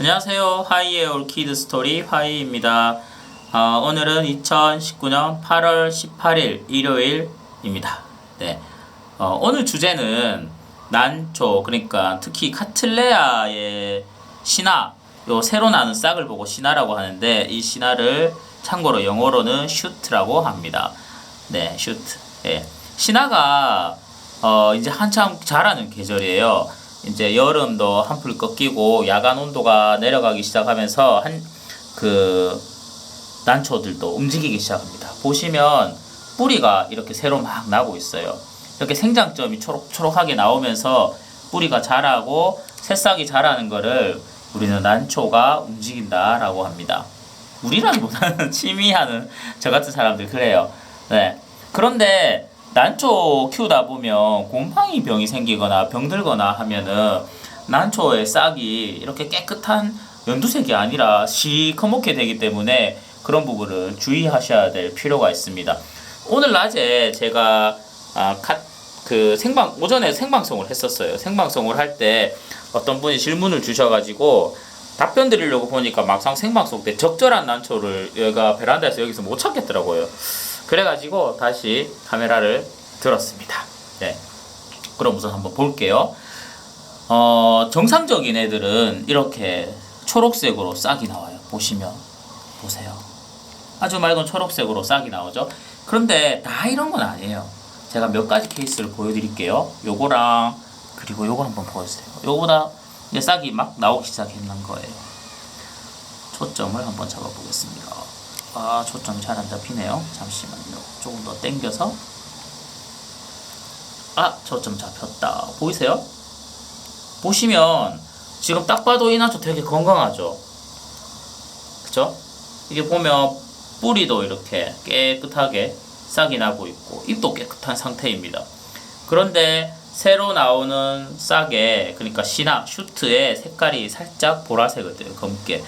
안녕하세요. 하이의 올키드 스토리 하이입니다. 어, 오늘은 2019년 8월 18일 일요일입니다. 네. 어, 오늘 주제는 난초 그러니까 특히 카틀레아의 신화 요 새로 나는 싹을 보고 신화라고 하는데 이 신화를 참고로 영어로는 슈트라고 합니다. 네, 슈트. 예. 신화가 어, 이제 한참 자라는 계절이에요. 이제 여름도 한풀 꺾이고 야간 온도가 내려가기 시작하면서 한 그 난초들도 움직이기 시작합니다. 보시면 뿌리가 이렇게 새로 막 나고 있어요. 이렇게 생장점이 초록초록하게 나오면서 뿌리가 자라고 새싹이 자라는 거를 우리는 난초가 움직인다라고 합니다. 우리라기보다는 취미하는 저 같은 사람들 그래요. 네. 그런데 난초 키우다 보면 곰팡이 병이 생기거나 병들거나 하면은 난초의 싹이 이렇게 깨끗한 연두색이 아니라 시커멓게 되기 때문에 그런 부분을 주의하셔야 될 필요가 있습니다. 오늘 낮에 제가 아, 카, 그 생방 오전에 생방송을 했었어요. 생방송을 할 때 어떤 분이 질문을 주셔가지고 답변 드리려고 보니까 막상 생방송 때 적절한 난초를 얘가 베란다에서 여기서 못 찾겠더라고요. 그래가지고 다시 카메라를 들었습니다. 네. 그럼 우선 한번 볼게요. 어, 정상적인 애들은 이렇게 초록색으로 싹이 나와요. 보시면. 보세요. 아주 맑은 초록색으로 싹이 나오죠. 그런데 다 이런 건 아니에요. 제가 몇 가지 케이스를 보여드릴게요. 요거랑 그리고 요걸 한번 보여주세요. 요거보다 이제 싹이 막 나오기 시작했는 거예요. 초점을 한번 잡아보겠습니다. 아 초점이 잘안 잡히네요. 잠시만요. 조금 더 당겨서 아 초점 잡혔다. 보이세요? 보시면 지금 딱 봐도 이 나초 되게 건강하죠. 그죠? 이게 보면 뿌리도 이렇게 깨끗하게 싹이 나고 있고 잎도 깨끗한 상태입니다. 그런데 새로 나오는 싹에 그러니까 시나 슈트의 색깔이 살짝 보라색을 떼요 검게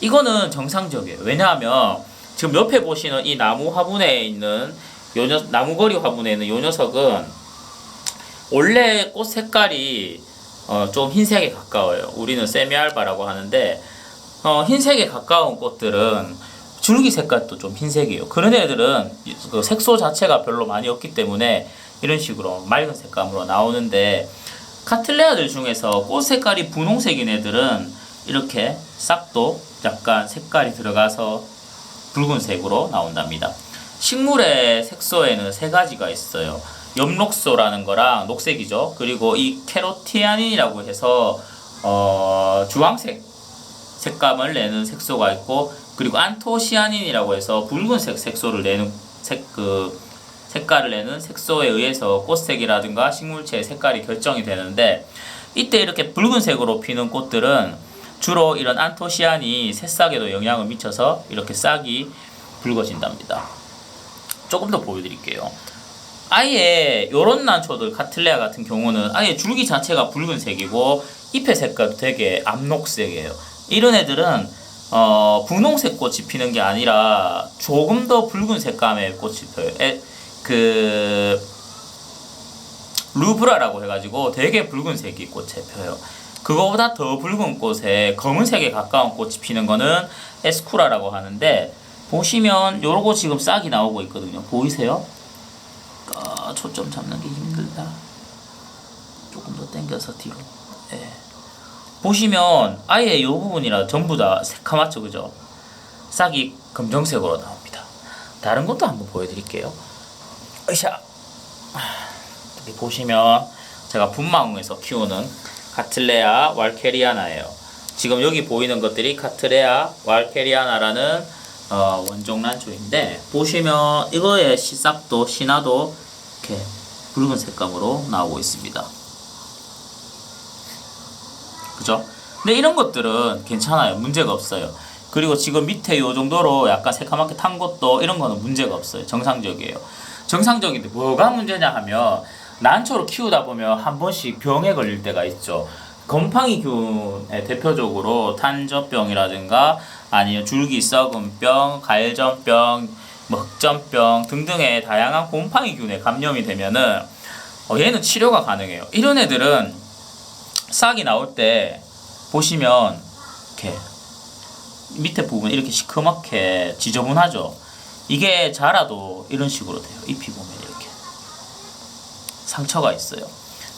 이거는 정상적이에요 왜냐하면 지금 옆에 보시는 이 나무 화분에 있는 요 녀, 나무거리 화분에 있는 요 녀석은 원래 꽃 색깔이 어, 좀 흰색에 가까워요 우리는 세미알바라고 하는데 어, 흰색에 가까운 꽃들은 줄기 색깔도 좀 흰색이에요. 그런 애들은 그 색소 자체가 별로 많이 없기 때문에 이런 식으로 맑은 색감으로 나오는데 카틀레아들 중에서 꽃 색깔이 분홍색인 애들은 이렇게 싹도 약간 색깔이 들어가서 붉은색으로 나온답니다. 식물의 색소에는 세 가지가 있어요. 엽록소라는 거랑 녹색이죠. 그리고 이 캐로티아닌이라고 해서 어, 주황색 색감을 내는 색소가 있고 그리고 안토시아닌이라고 해서 붉은색 색소를 내는 색 그 색깔을 내는 색소에 의해서 꽃색이라든가 식물체의 색깔이 결정이 되는데 이때 이렇게 붉은색으로 피는 꽃들은 주로 이런 안토시안이 새싹에도 영향을 미쳐서 이렇게 싹이 붉어진답니다. 조금 더 보여드릴게요. 아예 요런 난초들 카틀레아 같은 경우는 아예 줄기 자체가 붉은색이고 잎의 색깔도 되게 암록색이에요. 이런 애들은 어, 분홍색 꽃이 피는 게 아니라 조금 더 붉은 색감의 꽃이 펴요. 에, 그 루브라라고 해가지고 되게 붉은색이 꽃에 펴요. 그거보다 더 붉은 꽃에 검은색에 가까운 꽃이 피는 거는 에스쿠라라고 하는데 보시면 요러고 지금 싹이 나오고 있거든요. 보이세요? 아, 초점 잡는 게 힘들다. 조금 더 당겨서 뒤로. 예. 보시면 아예 이 부분이라 전부 다 새카맣죠 그죠 싹이 검정색으로 나옵니다 다른 것도 한번 보여드릴게요 으쌰 여기 보시면 제가 분망에서 키우는 카틀레아 왈케리아나예요 지금 여기 보이는 것들이 카틀레아 왈케리아나라는 어, 원종란초인데 보시면 이거의 씨싹도 신화도 이렇게 붉은 색감으로 나오고 있습니다 그죠? 근데 이런 것들은 괜찮아요. 문제가 없어요. 그리고 지금 밑에 요 정도로 약간 새카맣게 탄 것도 이런 거는 문제가 없어요. 정상적이에요. 정상적인데 뭐가 문제냐 하면 난초를 키우다 보면 한 번씩 병에 걸릴 때가 있죠. 곰팡이균의 대표적으로 탄저병이라든가 아니면 줄기 썩은병, 갈전병, 뭐 흑전병 등등의 다양한 곰팡이균에 감염이 되면은 어, 얘는 치료가 가능해요. 이런 애들은 싹이 나올 때 보시면 이렇게 밑에 부분 이렇게 시커멓게 지저분하죠. 이게 자라도 이런 식으로 돼요. 잎이 보면 상처가 있어요.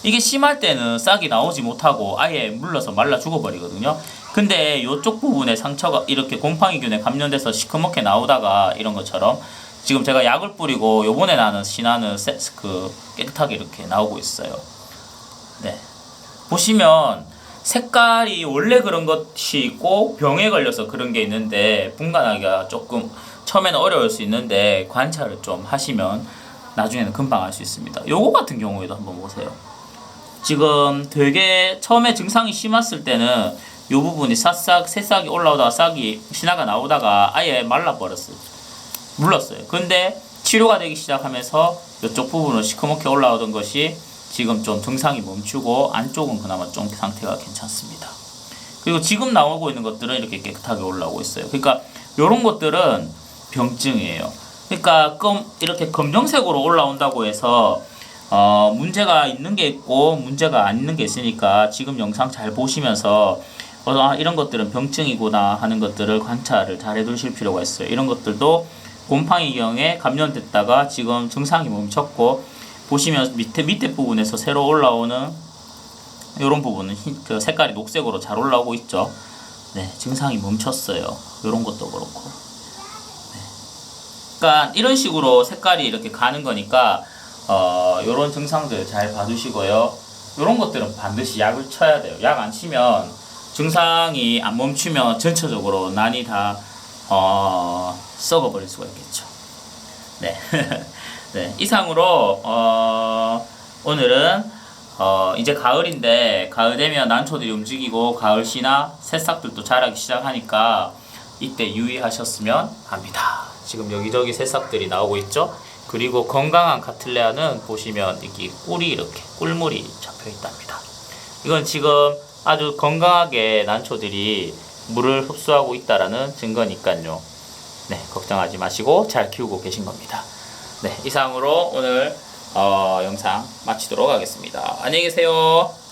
이게 심할 때는 싹이 나오지 못하고 아예 물러서 말라 죽어버리거든요. 근데 이쪽 부분에 상처가 이렇게 곰팡이균에 감염돼서 시커멓게 나오다가 이런 것처럼 지금 제가 약을 뿌리고 요번에 나는 신화는 세- 그 깨끗하게 이렇게 나오고 있어요. 네. 보시면 색깔이 원래 그런 것이 있고 병에 걸려서 그런 게 있는데 분간하기가 조금 처음에는 어려울 수 있는데 관찰을 좀 하시면 나중에는 금방 알 수 있습니다. 요거 같은 경우에도 한번 보세요. 지금 되게 처음에 증상이 심했을 때는 요 부분이 싹싹 새싹이 올라오다가 싹이 신화가 나오다가 아예 말라버렸어요. 물렀어요. 근데 치료가 되기 시작하면서 이쪽 부분은 시커멓게 올라오던 것이 지금 좀 증상이 멈추고 안쪽은 그나마 좀 상태가 괜찮습니다. 그리고 지금 나오고 있는 것들은 이렇게 깨끗하게 올라오고 있어요. 그러니까 이런 것들은 병증이에요. 그러니까 껌 이렇게 검정색으로 올라온다고 해서 어, 문제가 있는 게 있고 문제가 안 있는 게 있으니까 지금 영상 잘 보시면서 어, 아, 이런 것들은 병증이구나 하는 것들을 관찰을 잘 해두실 필요가 있어요. 이런 것들도 곰팡이 경에 감염됐다가 지금 증상이 멈췄고 보시면 밑에 밑에 부분에서 새로 올라오는 이런 부분은 흰, 그 색깔이 녹색으로 잘 올라오고 있죠. 네, 증상이 멈췄어요. 이런 것도 그렇고. 네. 그러니까 이런 식으로 색깔이 이렇게 가는 거니까 어, 이런 증상들 잘 봐두시고요. 이런 것들은 반드시 약을 쳐야 돼요. 약 안 치면 증상이 안 멈추면 전체적으로 난이 다 어, 썩어버릴 수가 있겠죠. 네. 네. 이상으로 어, 오늘은 어, 이제 가을인데 가을 되면 난초들이 움직이고 가을 씨나 새싹들도 자라기 시작하니까 이때 유의하셨으면 합니다. 지금 여기저기 새싹들이 나오고 있죠. 그리고 건강한 카틀레아는 보시면 여기 꿀이 이렇게 꿀물이 잡혀 있답니다. 이건 지금 아주 건강하게 난초들이 물을 흡수하고 있다라는 증거니까요. 네, 걱정하지 마시고 잘 키우고 계신 겁니다. 네, 이상으로 오늘 어, 영상 마치도록 하겠습니다. 안녕히 계세요.